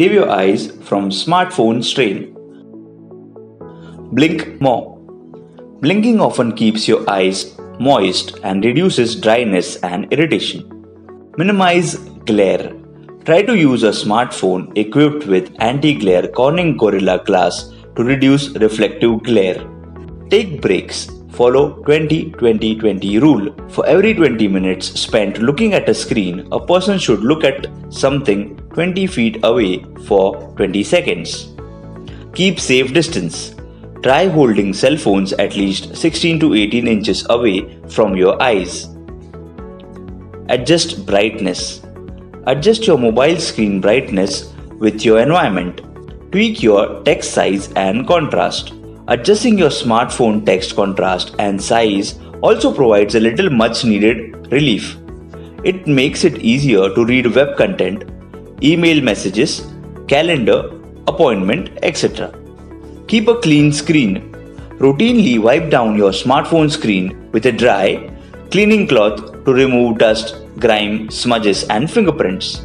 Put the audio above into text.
Save your eyes from smartphone strain. Blink more. Blinking often keeps your eyes moist and reduces dryness and irritation. Minimize glare. Try to use a smartphone equipped with anti glare Corning Gorilla Glass to reduce reflective glare. Take breaks. Follow 20 20 20 rule. For every 20 minutes spent looking at a screen, a person should look at something 20 feet away for 20 seconds. Keep safe distance. Try holding cell phones at least 16 to 18 inches away from your eyes. Adjust brightness. Adjust your mobile screen brightness with your environment. Tweak your text size and contrast. Adjusting your smartphone text contrast and size also provides a little much needed relief. It makes it easier to read web content, email messages, calendar, appointment, etc. Keep a clean screen. Routinely wipe down your smartphone screen with a dry, cleaning cloth to remove dust, grime, smudges, and fingerprints.